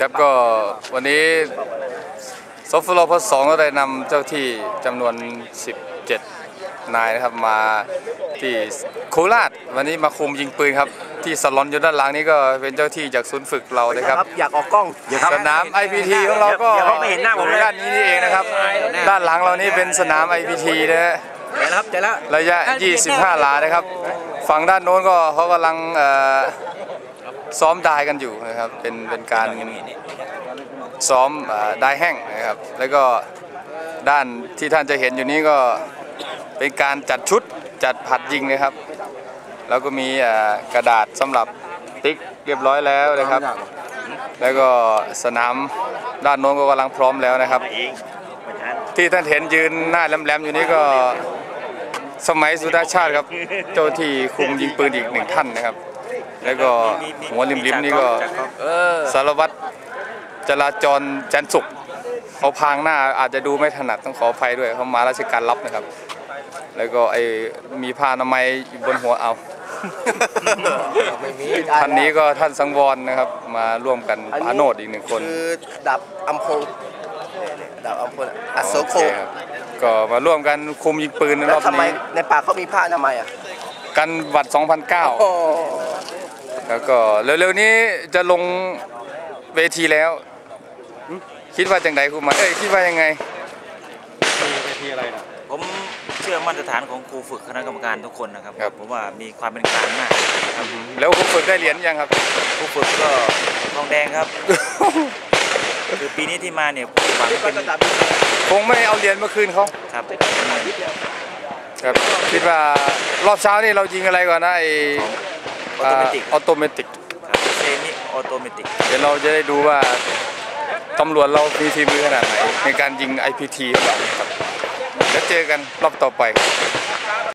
ครับก็วันนี้สฟลพสองก็ได้นำเจ้าที่จำนวน 17 นายนะครับมาที่โคราชวันนี้มาคุมยิงปืนครับ ที่สลอนอยู่ด้านหลังนี้ก็เป็นเจ้าที่จากศูนย์ฝึกเรานะครับอยากออกกล้องสนาม IPT ของเราก็เดี๋ยวเขาไม่เห็นหน้าผมเลยด้านนี้นี่เองนะครับ ด้านหลังเรานี่เป็นสนาม IPT นะฮะเจอแล้วครับเจอแล้วระยะ 25 หลานะครับ ฝั่งด้านโน้นก็เขากำลังเอ่อ ซ้อมดายกันอยู่นะครับ เป็นเป็นการซ้อมเอ่อดายแห้งนะครับ แล้วก็ด้านที่ท่านจะเห็นอยู่นี้ก็เป็นการจัดชุดจัดผัดยิงนะครับ แล้วก็มีกระดาษสำหรับติ๊กเรียบร้อยแล้วนะครับ แล้วก็สนามด้านโน้นก็กำลังพร้อมแล้วนะครับ ที่ท่านเห็นยืนหน้าแหลมๆอยู่นี้ก็สมัยสุดาชาติครับ เจ้าที่คุมยิงปืนอีกหนึ่งท่านนะครับ แล้วก็หัวริมๆนี่ก็สารวัตรจราจรจันสุขเขาพางหน้าอาจจะดูไม่ถนัดต้องขออภัยด้วยเขามาราชการรับนะครับ แล้วก็ไอ้มีผ้าอนามัยอยู่บนหัวเอาท่านนี้ก็ท่านสังวรนะครับ มาร่วมกันปาโนดอีกหนึ่งคนคือดับอัมพงดับอัมพงอัศโสโคก็มาร่วมกันคุมยิงปืนในรอบทำไมนี้ในปากเขามีผ้าอนามัยอะกันวัดโอ้2009 แล้วก็เร็วๆนี้จะลงเวทีแล้ว คิดว่าจังไดครูหมาเอ้ยคิดว่ายังไงผมเชื่อมาตรฐานของครูฝึกคณะกรรมการทุกคนนะครับครับ ผมว่ามีความเป็นกลางมากครับแล้วครูฝึกได้เหรียญยังครับ ครูฝึกก็ทองแดงครับคือปีนี้ที่มาเนี่ยหวังเป็นคงไม่เอาเหรียญมาคืนเขาครับครับ คิดว่ารอบเช้านี่เรายิงอะไรก่อนนะไอ ออโตเมติกออโตเมติกครับเซมิออโตเมติกเดี๋ยวเราจะได้ดูว่าตำรวจเรามีทีมมือขนาดไหนในการยิง IPT ของเราครับแล้วเจอกันรอบต่อไปครับ